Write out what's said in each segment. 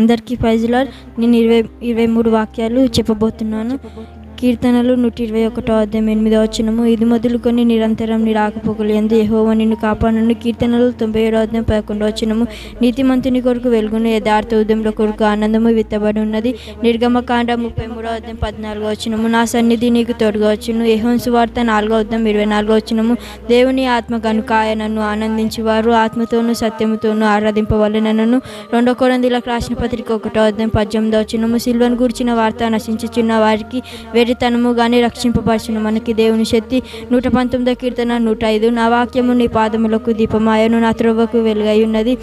అందరికీ ప్రైజ్లాడ్ నేను ఇరవై ఇరవై మూడు వాక్యాలు చెప్పబోతున్నాను. కీర్తనలు నూట ఇరవై ఒకటో అధ్యాయం ఎనిమిదో వచ్చినము ఇది మొదలుకొని నిరంతరం నీ రాకపోకలు ఎందు యెహోవా నిన్ను కాపాడను. కీర్తనలు తొంభై ఏడో అధ్యాయం పదకొండో వచ్చినము నీతిమంతుని కొరకు వెలుగును యథార్థ ఉదయంలో కొరకు ఆనందము విత్తబడి ఉన్నది. నిర్గమకాండ ముప్పై మూడో అధ్యాయం పద్నాలుగో వచ్చినము నా సన్నిధి నీకు తోడుగా వచ్చును. యహోన్ వార్త నాలుగో అధ్యాయం ఇరవై నాలుగో వచ్చినము దేవుని ఆత్మ కనుక నన్ను ఆనందించేవారు. ఆత్మతోనూ సత్యముతోనూ ఆరాధింపవలనను. రెండో కొరందిలకు రాసిన పత్రిక ఒకటో అధ్యాయం పద్దెనిమిదో వచ్చినము సిల్వను గురించిన వార్త నశించుచున్న వారికి వేరే కానీ రక్షింపబడుచును. మనకి దేవుని శక్తి నూట పంతొమ్మిదో కీర్తన నూట ఐదు. నా వాక్యము నీ పాదములకు దీపమాయను నా త్రోవకు వెలుగై ఉన్నది.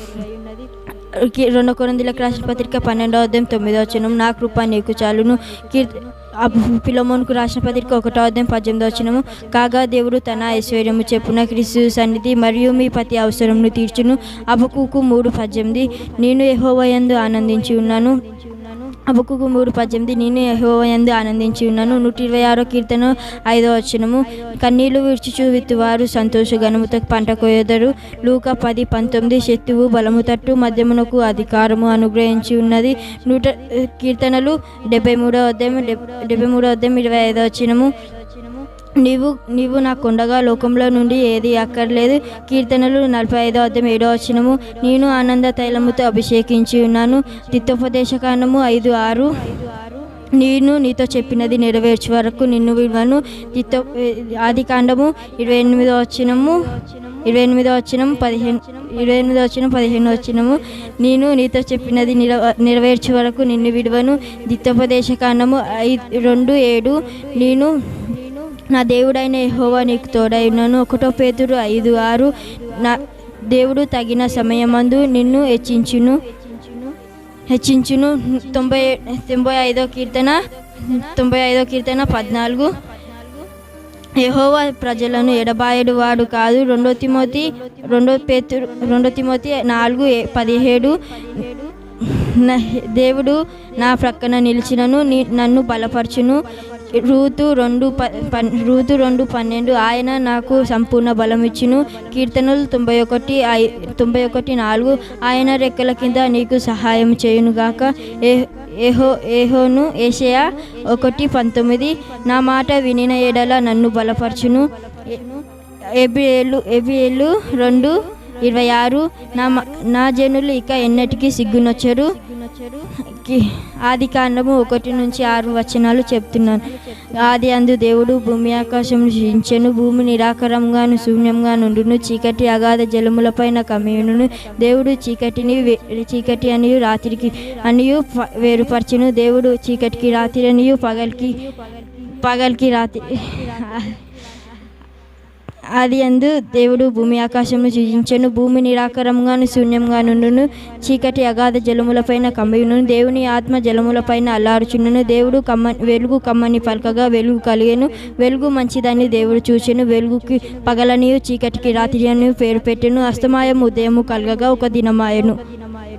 రెండు రెండో రాసిన పత్రిక పన్నెండో అధ్యాయం తొమ్మిదో వచనం నా కృప నీకు చాలును. కీర్తి పిలమోన్కు రాసిన పత్రిక ఒకటో అధ్యాయం పద్దెనిమిదో వచనము కాగా దేవుడు తన ఐశ్వర్యము చెప్పున క్రీస్తు సన్నిధి మరియు మీ ప్రతి అవసరమును తీర్చును. అబకుకు మూడు పద్దెనిమిది. నేను ఎహోవయందు ఆనందించి ఉన్నాను. అబకుకు మూడు పద్దెనిమిది నేను యహోవయందు ఆనందించి ఉన్నాను. నూట ఇరవై ఆరో కీర్తన ఐదో వచనము. కన్నీళ్ళు విడిచిచు విత్తువారు సంతోష గణముతో పంట కోయదరు. లూక పది పంతొమ్మిది శత్రువు బలము తట్టు మధ్యమునకు అధికారము అనుగ్రహించి ఉన్నది. నూట కీర్తనలు డెబ్బై మూడో అధ్యాయం డెబ్బై మూడో అధ్యాయం ఇరవై ఐదో వచనము. నీవు నీవు నా కొండగా లోకంలో నుండి ఏది అక్కర్లేదు. కీర్తనలు నలభై ఐదో అర్థం ఏడో వచనము. నేను ఆనంద తైలముతో అభిషేకించి ఉన్నాను. తిత్తోపదేశకాండము ఐదు ఆరు. నేను నీతో చెప్పినది నెరవేర్చే వరకు నిన్ను విడవను. తిత్తో ఆది కాండము ఇరవై ఎనిమిదో వచ్చినము ఇరవై ఎనిమిదో వచ్చినం పదిహేను ఇరవై ఎనిమిదో వచ్చిన పదిహేను వచ్చినము నేను నీతో చెప్పినది నిరవ నెరవేర్చే వరకు నిన్ను విడువను. దిత్తోపదేశ కాండము ఐదు రెండు ఏడు. నేను నా దేవుడైన యెహోవా నీకు తోడైనను ఒకటో పేతురు ఐదు ఆరు. నా దేవుడు తగిన సమయమందు నిన్ను హెచ్చించును. హెచ్చించును. తొంభై తొంభై ఐదో కీర్తన తొంభై ఐదో కీర్తన పద్నాలుగు. ఎహోవా ప్రజలను ఎడబాయడు వాడు కాదు. రెండో తిమోతి రెండో పేతురు రెండో తిమోతి నాలుగు ఏ- పదిహేడు. దేవుడు నా ప్రక్కన నిలిచినను నన్ను బలపరచును. రూతు రెండు ప పన్- రూతు రెండు పన్నెండు. ఆయన నాకు సంపూర్ణ బలం ఇచ్చును. కీర్తనలు తొంభై ఒకటి ఐ తొంభై ఒకటి నాలుగు. ఆయన రెక్కల కింద నీకు సహాయం చేయునుగాక ఏ ఏహో ఏహోను ఏషయా ఒకటి పంతొమ్మిది. నా మాట వినిన ఎడల నన్ను బలపరచును. ఎబిఏలు ఎబిఏలు రెండు ఇరవై ఆరు నా నా జనులు ఇక ఎన్నటికీ సిగ్గునొచ్చరు. కి- ఆది కాండము ఒకటి నుంచి ఆరు వచనాలు చెప్తున్నాను. ఆది అందు దేవుడు భూమి ఆకాశం సృజించెను. భూమి నిరాకరంగాను శూన్యంగా నుండును చీకటి అగాధ జలములపైన కమ్మియును దేవుడు చీకటిని చీకటి అనియు రాత్రికి అనియు వేరుపరచును. దేవుడు చీకటికి రాత్రి అనియు పగలికి పగలికి రాత్రి ఆది అందు దేవుడు భూమి ఆకాశమును సృజించెను. భూమి నిరాకరంగాను శూన్యంగా నుండును. చీకటి అగాధ జలములపైన కమ్మియును. దేవుని ఆత్మ జలములపైన అల్లారుచుండును. దేవుడు కమ్మ వెలుగు కమ్మని పలకగా వెలుగు కలిగెను. వెలుగు మంచిదని దేవుడు చూచెను. వెలుగుకి పగలనియు చీకటికి రాత్రి అని పేరు పెట్టెను. అస్తమాయం ఉదయము కలగగా ఒక దినమాయను.